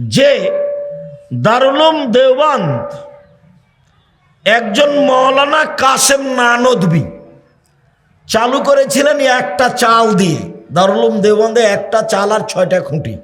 যে দারুলুম দেওবান্দ একজন মৌলানা কাসেম নানদবি চালু করেছিলেন একটা চাল দিয়ে। দারুলুম দেওবন্দে একটা চাল আর ছয়টা খুঁটি।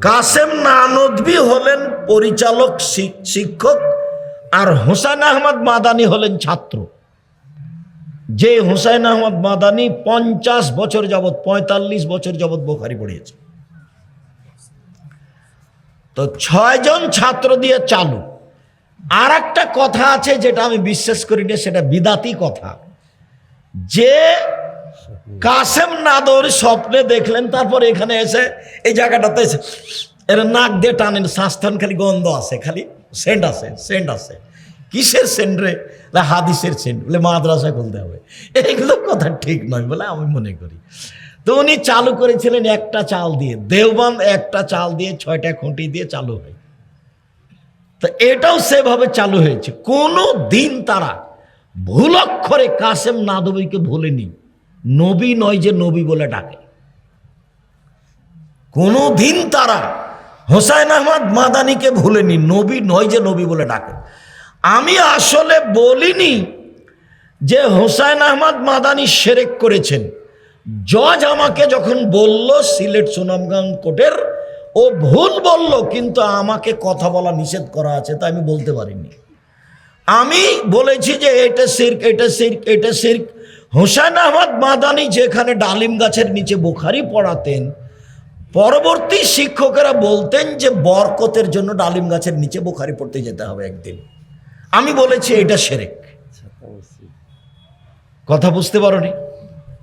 কাসেম নানদবি হলেন পরিচালক, শিক- শিক্ষক আর হোসেন আহমদ মাদানি হলেন ছাত্র। যে হুসাইন আহমদ মাদানি পঞ্চাশ বছর যাবৎ, পঁয়তাল্লিশ বছর যাবৎ বোখারি পড়িয়েছে। তো ছয়জন ছাত্র দিয়ে চালু। আর একটা কথা আছে যেটা আমি বিশ্বাস করি না সেটা বিদাতি কথা। যে কাসেম নাদর স্বপ্নে দেখলেন, তারপর এখানে এসে এই জায়গাটাতে এসে, এর নাক দিয়ে টানেন শ্বাসটান খালি গন্ধ আছে, খালি সেন্ট আছে সেন্ট আছে। কিসের সেন্ট রে? হাদিসের সেন্ট। বলে মাদ্রাসা খুলতে হবে। এইগুলো কথা ঠিক নয় বলে আমি মনে করি। তো উনি চালু করেছিলেন একটা চাল দিয়ে। দেওবান একটা চাল দিয়ে, ছয়টা খুঁটি দিয়ে চালু হয়। তো এটাও সেভাবে চালু হয়েছে। কোনো দিন তারা ভুল অক্ষরে কাসেম নাদবীকে ভুলেনি। নবী নয় যে নবী বলে ডাকে। কোনো দিন তারা হোসাইন আহমদ মাদানিকে ভুলেনি, নবী নয় যে নবী বলে ডাকে। আমি আসলে বলিনি যে হোসাইন আহমদ মাদানি সেরেক করেছেন। জজ আমাকে যখন বলল সিলেট সুনামগঞ্জ কোর্টের ও ভুল বলল কিন্তু আমাকে কথা বলা নিষেধ করা আছে তা আমি বলতে পারিনি। আমি বলেছি যে এটা সির্ক এটা সির্ক এটা সির্ক। হোসেন আহমদ মাদানি যেখানে ডালিম গাছের নিচে বোখারি পড়াতেন পরবর্তী শিক্ষকেরা বলতেন যে বরকতের জন্য ডালিম গাছের নিচে বোখারি পড়তে যেতে হবে একদিন। আমি বলেছি এটা সেরেক। কথা বুঝতে পারোনি?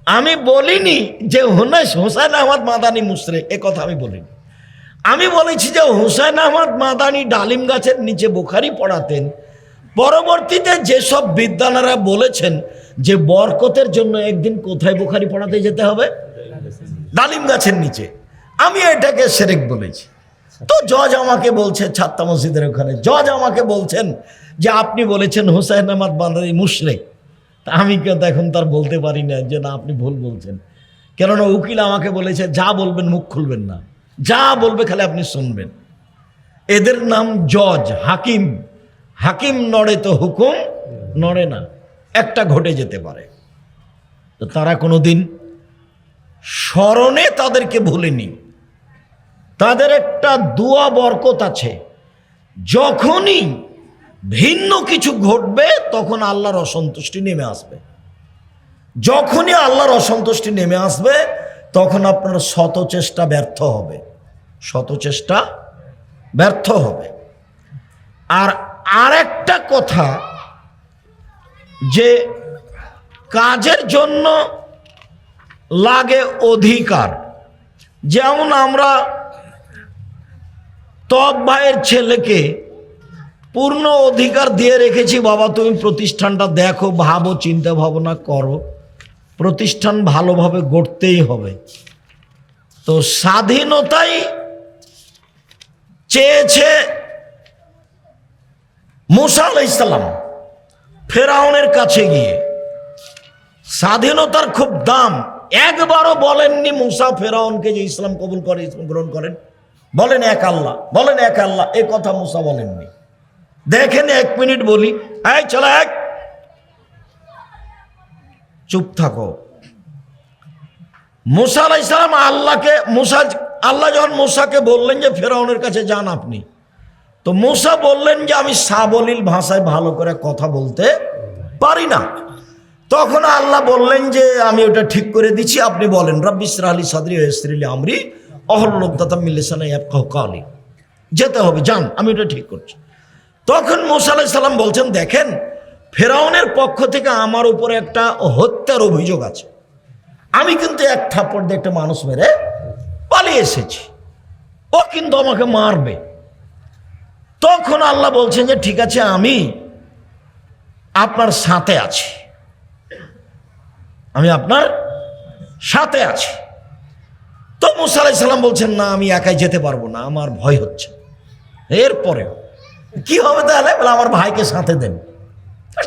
আমি বলিনি যে হুনাস হোসেন আহমদ মাদানি মুসরে এ কথা আমি বলিনি। আমি বলেছি যে হুসাইন আহমদ মাদানি ডালিম গাছের নিচে বোখারি পড়াতেন। পরবর্তীতে যেসব বিদ্যালয়রা বলেছেন যে বরকতের জন্য একদিন কোথায় বোখারি পড়াতে যেতে হবে? ডালিম গাছের নিচে। আমি এটাকে সেরেক বলেছি। তো জজ আমাকে বলছে ছাত্তা মসজিদের ওখানে, জজ আমাকে বলছেন যে আপনি বলেছেন হুসাইন আহমদ মাদানি মুশরেক। তা আমি কিন্তু এখন তার বলতে পারি না যে না, আপনি ভুল বলছেন। কেননা উকিল আমাকে বলেছে, যা বলবেন মুখ খুলবেন না। যা বলবে খালি আপনি শুনবেন। এদের নাম জজ, হাকিম। হাকিম নড়ে তো হুকুম, নড়ে না। একটা ঘটে যেতে পারে। তো তারা কোনো দিন স্মরণে তাদেরকে ভুলেনি। তাদের একটা দুয়া বরকত আছে। যখনই ভিন্ন কিছু ঘটবে, তখন আল্লাহর অসন্তুষ্টি নেমে আসবে। যখনই আল্লাহর অসন্তুষ্টি নেমে আসবে, তখন আপনার শত চেষ্টা ব্যর্থ হবে। শত চেষ্টা ব্যর্থ হবে। আর আরেকটা কথা, যে কাজের জন্য লাগে অধিকার। যেমন আমরা তব ভাইয়ের ছেলেকে পূর্ণ অধিকার দিয়ে রেখেছি, বাবা, তুমি প্রতিষ্ঠানটা দেখো, ভাবো, চিন্তা ভাবনা করো। প্রতিষ্ঠান ভালোভাবে গড়তেই হবে। তো স্বাধীনতাই চেয়েছে মুসা ইসলাম ফেরাউনের কাছে গিয়ে। স্বাধীনতার খুব দাম। একবারও বলেননি মুসা ফেরাউনকে যে ইসলাম কবুল করে, ইসলাম গ্রহণ করেন। বলেন এক আল্লাহ, বলেন এক আল্লাহ, এ কথা মুসা বলেননি। দেখেন এক মিনিট বলি। এই, চলো এক। চুপ থাকো। মুসা আলাহ ইসলাম আল্লাহকে, মুসা, আল্লাহ যখন মুসাকে বললেন যে, ফেরাউনের কাছে যান আপনি, তো মুসা বললেন যে, আমি সাবলীল ভাষায় ভালো করে কথা বলতে পারি না। তখন আল্লাহ বললেন যে, আমি ওটা ঠিক করে দিচ্ছি। আপনি বলেন রব্বিসরা আলী সাদরি স্ত্রীলি আমরি অহল্লতাম মিল্লিসানা কালি যেতে হবে, যান, আমি ওটা ঠিক করছি। তখন মুসা আলাহ সাল্লাম বলছেন, দেখেন, ফেরাউনের পক্ষ থেকে আমার উপরে একটা হত্যার অভিযোগ আছে। আমি কিন্তু এক থাপ্পড় দিয়ে একটা মানুষ মেরে পালিয়ে এসেছি। ও কিন্তু আমাকে মারবে। তখন আল্লাহ বলছেন যে, ঠিক আছে, আমি আপনার সাথে আছি। আমি আপনার সাথে আছি। তো মুসা আলাহি সাল্লাম বলছেন, না, আমি একাই যেতে পারব না, আমার ভয় হচ্ছে। এরপরেও কি হবে তাহলে? বলে, আমার ভাইকে সাথে দেন।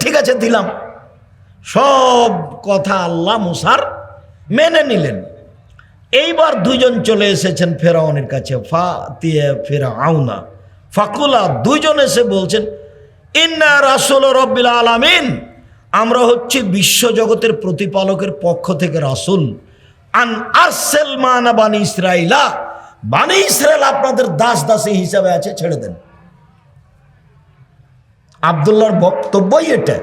ঠিক আছে, দিলাম। সব কথা আল্লাহ মুসার মেনে নিলেন। এইবার দুজন চলে এসেছেন ফেরাউনের কাছে ফা দিয়ে ফেরা আউনা ফাকুলা দুইজন এসে বলছেন, ইন্না রাসুল রব্বিল আলামিন, আমরা হচ্ছি বিশ্বজগতের প্রতিপালকের পক্ষ থেকে রাসুল। আন আরসেল মানা বানি ইসরাইলা, বানি ইসরায়েল আপনাদের দাস দাসী হিসাবে আছে, ছেড়ে দেন। আবদুল্লাহর বক্তব্যই এটা।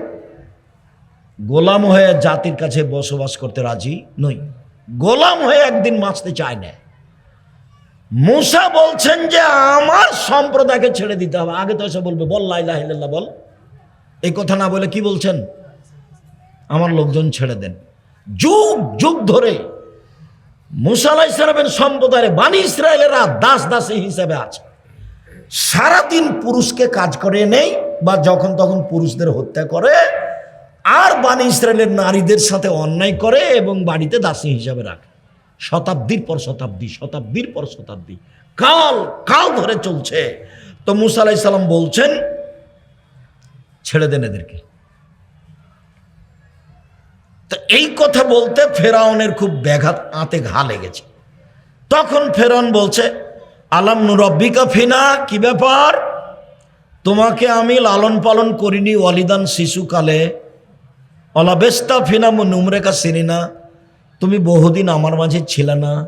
গোলাম হয়ে জাতির কাছে বসবাস করতে রাজি নই। গোলাম হয়ে একদিন বাঁচতে চায় না। মুসা বলছেন যে, আমার সম্প্রদায়কে ছেড়ে দিতে হবে। আগে তো এসে বলবে, বল লাইলা বল। এই কথা না বলে কি বলছেন? আমার লোকজন ছেড়ে দেন। যুগ যুগ ধরে মুসা আলাহ ইসলামের সম্প্রদায়ের বাণী ইসরায়েলেরা দাস দাসী হিসেবে আছে। সারাদিন পুরুষকে কাজ করে নেই বা যখন তখন পুরুষদের হত্যা করে, আর বাণী ইসরায়েলের নারীদের সাথে অন্যায় করে এবং বাড়িতে দাসী হিসাবে রাখে। শতাব্দীর পর শতাব্দী, শতাব্দীর পর শতাব্দী। কাল কাল ধরে চলছে। তো মুসা সাল্লাম বলছেন, ছেড়ে দেন এদেরকে। তো এই কথা বলতে ফেরাউনের খুব ব্যাঘাত আঁতে ঘা লেগেছে। তখন ফেরাউন বলছে আলাম নুরব্বিকা ফিনা, কি ব্যাপার? তোমাকে আমি লালন পালন করিনি অলিদান শিশুকালে। অলাবেস্তা ফিনা নুমরেকা সিনিনা তুমি বহুদিন আমার মাঝে ছিলে না।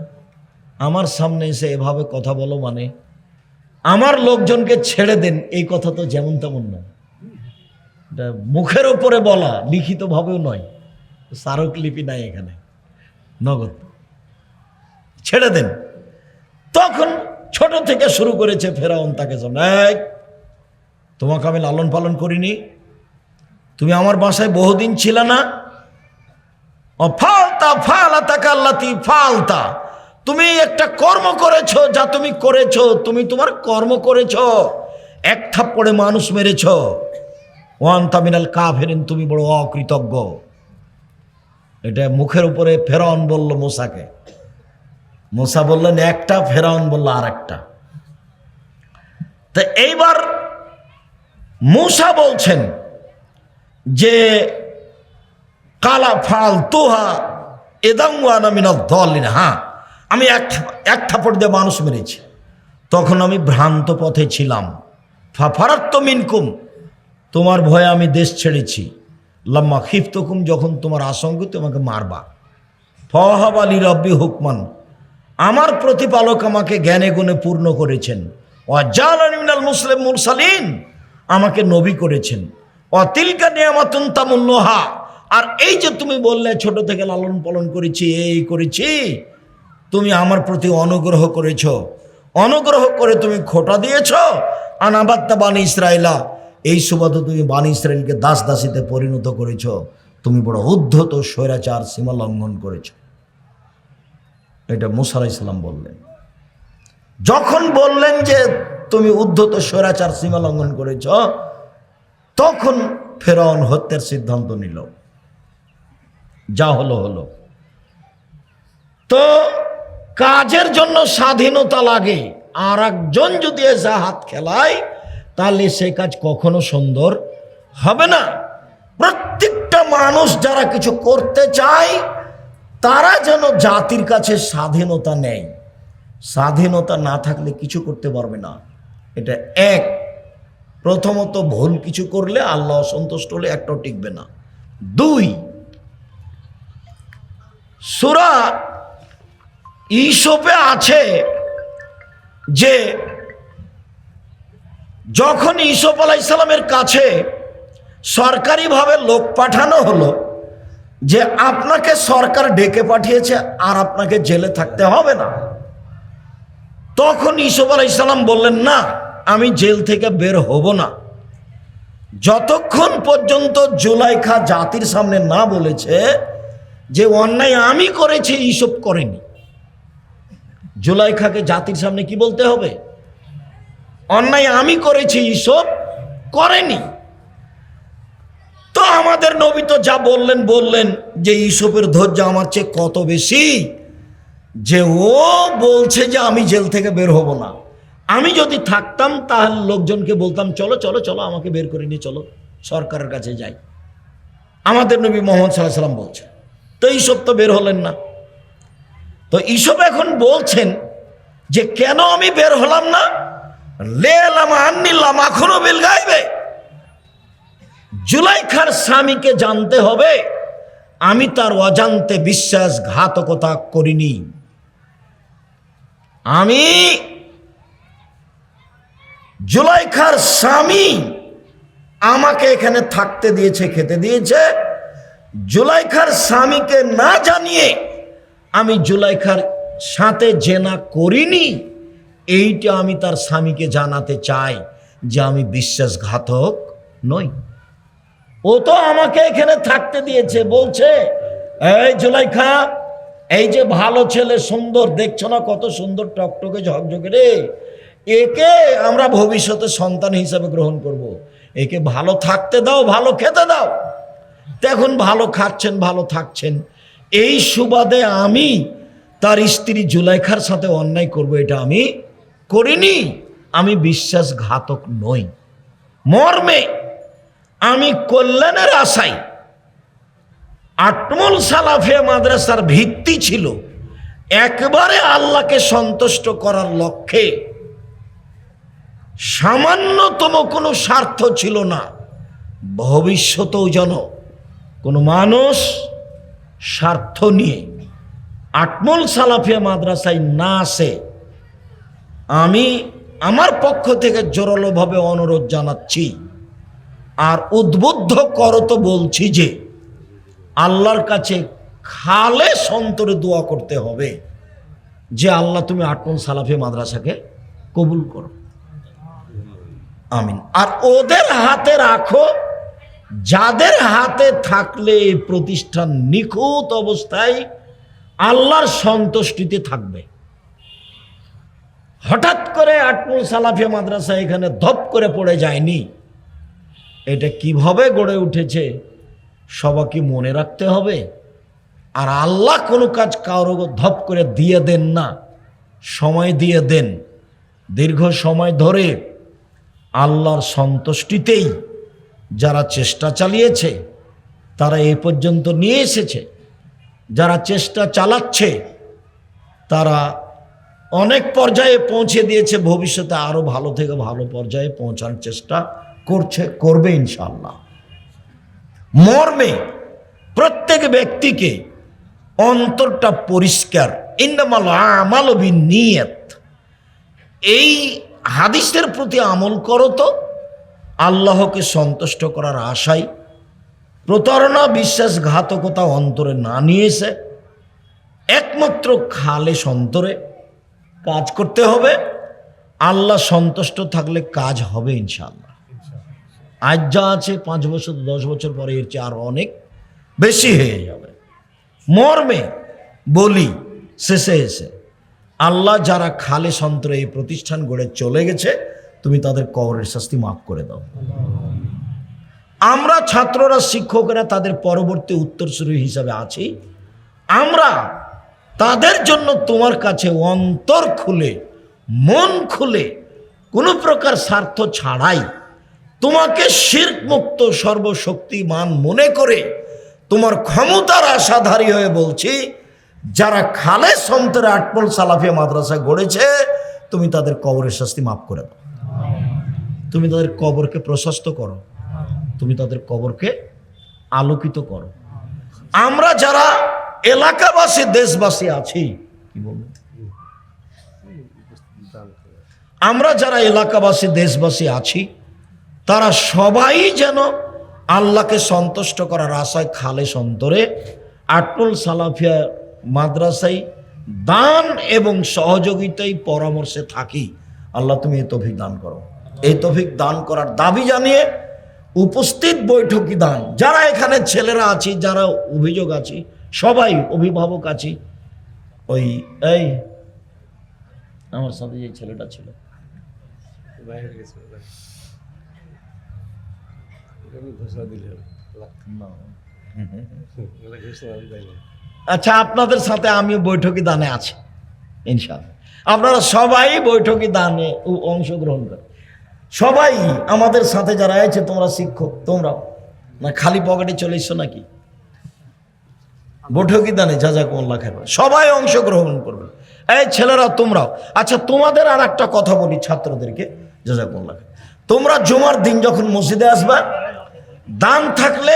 আমার সামনে এসে এভাবে কথা বলো মানে। আমার লোকজনকে ছেড়ে দেন, এই কথা তো যেমন তেমন নয় মুখের ওপরে বলা, লিখিতভাবেও নয়। স্মারকলিপি নাই এখানে। নগদ। ছেড়ে দেন। তখন ছোট থেকে শুরু করেছে ফেরাউন তাকে যেন, তোমাকে আমি লালন পালন করিনি। তুমি আমার বাসায় বহুদিন ছিল না। ও ফালতা ফালাতা কাল্লাতি ফালতা। তুমি একটা কর্ম করেছ যা তুমি করেছ তুমি তোমার কর্ম করেছ। এক থাপ্পড়ে মানুষ মেরেছো। ওয়ান তামিনাল কাফেরিন তুমি বড় অকৃতজ্ঞ। এটা মুখের উপরে ফেরাউন বলল মোসাকে। মোসা বললেন, একটা ফেরাউন বলল আর একটা তো এইবার মুসা বলছেন যে, কালা ফাল তোহা দলিন। হ্যাঁ আমি এক এক থাপড় দিয়ে মানুষ মেরেছি। তখন আমি ভ্রান্ত পথে ছিলাম। ফাফারাত্ম মিনকুম, তোমার ভয়ে আমি দেশ ছেড়েছি। লাম্মা খিফতকুম, যখন তোমার আশঙ্ক, তোমাকে মারবা। ফহাব আলী রব্বি হুকমান আমার প্রতিপালক আমাকে জ্ঞানে গুণে পূর্ণ করেছেন। অজাল মিনাল মুসলিম মুরসালিন, আমাকে নবী করেছেন। অতিলকা নিয়ামাতুন তামুল্লোহা আর এই যে তুমি বললে, ছোট থেকে লালন পালন করেছি, এই করেছি, তুমি আমার প্রতি অনুগ্রহ করেছ। অনুগ্রহ করে তুমি খোটা দিয়েছ। আনাবাত্তা বাণী ইসরায়েলা এই সুবাদে তুমি বাণী ইসরায়েলকে দাস দাসীতে পরিণত করেছ। তুমি বড় উদ্ধত, স্বৈরাচার সীমা লঙ্ঘন করেছ। এটা মুসা ইসলাম বললেন। যখন বললেন যে তুমি উদ্ধত স্বৈরাচার সীমা লঙ্ঘন করেছ, তখন ফেরাউন হত্যার সিদ্ধান্ত নিল। যা হলো হলো। তো কাজের জন্য স্বাধীনতা লাগে, আর একজন যদি এসে হাত খেলায়, তাহলে সে কাজ কখনো সুন্দর হবে না। প্রত্যেকটা মানুষ যারা কিছু করতে চায় তারা যেন জাতির কাছে স্বাধীনতা নেয়। স্বাধীনতা না থাকলে কিছু করতে পারবে না। এটা এক। প্রথমত ভুল কিছু করলে আল্লাহ অসন্তুষ্ট হলে একটাও টিকবে না। দুই, সুরা ইসপে আছে যে যখন ইসপ আলাহ ইসলামের কাছে সরকারিভাবে লোক পাঠানো হলো যে আপনাকে সরকার ডেকে পাঠিয়েছে আর আপনাকে জেলে থাকতে হবে না। তখন ইসব আলাহ ইসলাম বললেন, না, আমি জেল থেকে বের হব না। যতক্ষণ পর্যন্ত জুলাইখা জাতির সামনে না বলেছে যে অন্যায় আমি করেছি ইসব করেনি। জুলাইখাকে জাতির সামনে কি বলতে হবে? অন্যায় আমি করেছি ইসব করেনি। তো আমাদের নবী তো যা বললেন বললেন যে ইসবের ধৈর্য আমার চেয়ে কত বেশি? যে ও বলছে যে আমি জেল থেকে বের হব না। আমি যদি থাকতাম, তাহলে লোকজনকে বলতাম, চলো চলো চলো, আমাকে বের করে নিয়ে চলো, সরকারের কাছে যাই। আমাদের নবী মোহাম্মদ সাল্লাহ সাল্লাম বলছে তো এইসব তো বের হলেন না। তো এইসব এখন বলছেন যে, কেন আমি বের হলাম না? লে এলাম আননিলাম এখনও বিল গাইবে জুলাইখার স্বামীকে জানতে হবে, আমি তার অজান্তে বিশ্বাসঘাতকতা করিনি। আমি জুলাইখার স্বামী আমাকে এখানে থাকতে দিয়েছে, খেতে দিয়েছে। জুলাইখার স্বামীকে না জানিয়ে আমি জুলাইখার সাথে জেনা করিনি, এইটা আমি তার স্বামীকে জানাতে চাই যে আমি বিশ্বাসঘাতক নই। ও তো আমাকে এখানে থাকতে দিয়েছে, বলছে, এই জুলাইখা, এই যে ভালো ছেলে, সুন্দর, দেখছ না কত সুন্দর টকটকে ঝকঝকে রে? একে আমরা ভবিষ্যতে সন্তান হিসাবে গ্রহণ করব। একে ভালো থাকতে দাও, ভালো খেতে দাও। দেখুন ভালো খাচ্ছেন, ভালো থাকছেন। এই সুবাদে আমি তার স্ত্রী জুলাইখার সাথে অন্যায় করব, এটা আমি করিনি। আমি বিশ্বাসঘাতক নই। মর্মে আমি কল্যাণের আশায় আটমল সালাফে মাদ্রাসার ভিত্তি ছিল একবারে আল্লাহকে সন্তুষ্ট করার লক্ষ্যে। সামান্যতম কোনো স্বার্থ ছিল না। ভবিষ্যতেও যেন কোনো মানুষ স্বার্থ নিয়ে আটমল সালাফিয়া মাদ্রাসায় না আসে, আমি আমার পক্ষ থেকে জোরালোভাবে অনুরোধ জানাচ্ছি। আর উদ্বুদ্ধ করো তো বলছি যে, আল্লাহর কাছে খালে সন্তরে দোয়া করতে হবে যে, আল্লাহ তুমি আটমন সালাফি মাদ্রাসাকে কবুল করো। আমিন। আর ওদের হাতে রাখো, যাদের হাতে থাকলে প্রতিষ্ঠান নিখুঁত অবস্থায় আল্লাহর সন্তুষ্টিতে থাকবে। হঠাৎ করে আটমুল সালাফিয়া মাদ্রাসা এখানে ধপ করে পড়ে যায়নি। এটা কীভাবে গড়ে উঠেছে সবাইকে মনে রাখতে হবে? আর আল্লাহ কোনো কাজ কারও ধপ করে দিয়ে দেন না, সময় দিয়ে দেন। দীর্ঘ সময় ধরে আল্লাহর সন্তুষ্টিতেই যারা চেষ্টা চালিয়েছে, তারা এ পর্যন্ত নিয়ে এসেছে। যারা চেষ্টা চালাচ্ছে, তারা অনেক পর্যায়ে পৌঁছে দিয়েছে, ভবিষ্যতে আরও ভালো থেকে ভালো পর্যায়ে পৌঁছানোর চেষ্টা করছে, করবে ইনশাল্লাহ মর্মে প্রত্যেক ব্যক্তিকে অন্তরটা পরিষ্কার। ইন্দামাল আমাল নিয়ত এই হাদিসের প্রতি আমল করো তো, আল্লাহকে সন্তুষ্ট করার আশায় প্রতারণা, বিশ্বাসঘাতকতা অন্তরে না নিয়ে এসে একমাত্র খালে সন্তরে কাজ করতে হবে। আল্লাহ সন্তুষ্ট থাকলে কাজ হবে ইনশাল্লাহ আজ যা আছে, পাঁচ বছর, দশ বছর পরে এর চেয়ে আরও অনেক বেশি হয়ে যাবে। মর্মে বলি, শেষে এসে, আল্লাহ যারা খালে সন্তরে এই প্রতিষ্ঠান গড়ে চলে গেছে, তুমি তাদের কবরের শাস্তি মাফ করে দাও। আমরা ছাত্ররা, শিক্ষকরা তাদের পরবর্তী উত্তরসূরি হিসাবে আছি। আমরা তাদের জন্য তোমার কাছে অন্তর খুলে, মন খুলে কোনো প্রকার স্বার্থ ছাড়াই তোমাকে শির্ক মুক্ত সর্বশক্তিমান মনে করে তোমার ক্ষমতার আশাধারী হয়ে বলছি, যারা খালে সন্তরে আটপল সালাফিয়া মাদ্রাসা গড়েছে, তুমি তাদের কবরের শাস্তি মাফ করে দাও। তুমি তাদের কবরকে প্রশস্ত করো। তুমি তাদের কবরকে আলোকিত করো। আমরা যারা এলাকাবাসী, দেশবাসী আছি, কি বলব? আমরা যারা এলাকাবাসী, দেশবাসী আছি তারা সবাই যেন আল্লাহকে সন্তুষ্ট করার আশায় খালে সন্তরে আটল সালাফিয়া মাদ্রাসায় দান এবং সহযোগিতায় পরামর্শে থাকি। আল্লাহ তুমি এই তফিক দান করো। এই তফিক দান করার দাবি জানিয়ে উপস্থিত বৈঠকি দান। যারা এখানে ছেলেরা আছি, যারা অভিযোগ আছি, সবাই অভিভাবক আছি, ওই, এই, আমার সাথে যে ছেলেটা ছিল। আমি ঘোষণা দিলে হবে। না। ওরা ঘোষণা আমি যাই না। আচ্ছা আপনাদের সাথে আমি বৈঠকি দানে আছি ইনশাল্লাহ আপনারা সবাই বৈঠকি দানে অংশগ্রহণ করেন। সবাই আমাদের সাথে যারা আছে তোমরা শিক্ষক তোমরাও। না খালি পকেটে চলে এসছো নাকি? বৈঠকি দানে যা যা কোল্লা খাইবে সবাই অংশগ্রহণ করবে এই ছেলেরা তোমরাও। আচ্ছা তোমাদের আর একটা কথা বলি ছাত্রদেরকে যা যা কোল্লা তোমরা জুমার দিন যখন মসজিদে আসবা দান থাকলে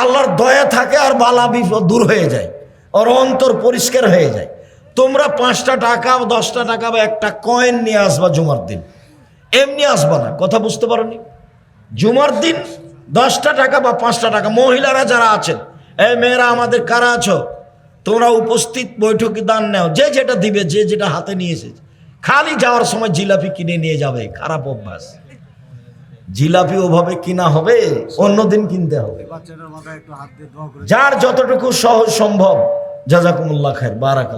আল্লাহর দয়া থাকে আর বালা বিপদ দূর হয়ে যায় ওর অন্তর পরিষ্কার হয়ে যায়। তোমরা পাঁচটা টাকা বা দশটা টাকা বা একটা কয়েন নিয়ে আসবা জুমার দিন। এমনি আসবা না, কথা বুঝতে পারোনি? জুমার দিন দশটা টাকা বা পাঁচটা টাকা, মহিলারা যারা আছেন, এই মেয়েরা আমাদের কারা আছো? তোমরা উপস্থিত বৈঠকে দান নেও, যে যেটা দিবে, যে যেটা হাতে নিয়ে এসেছে। খালি যাওয়ার সময় জিলাপি কিনে নিয়ে যাবে, খারাপ অভ্যাস। জিলাপি ওভাবে কিনা হবে অন্যদিন কিনতে হবে। যার যতটুকু সহজ সম্ভব জাজাকুমুল্লাহ খায়ের বারাকাল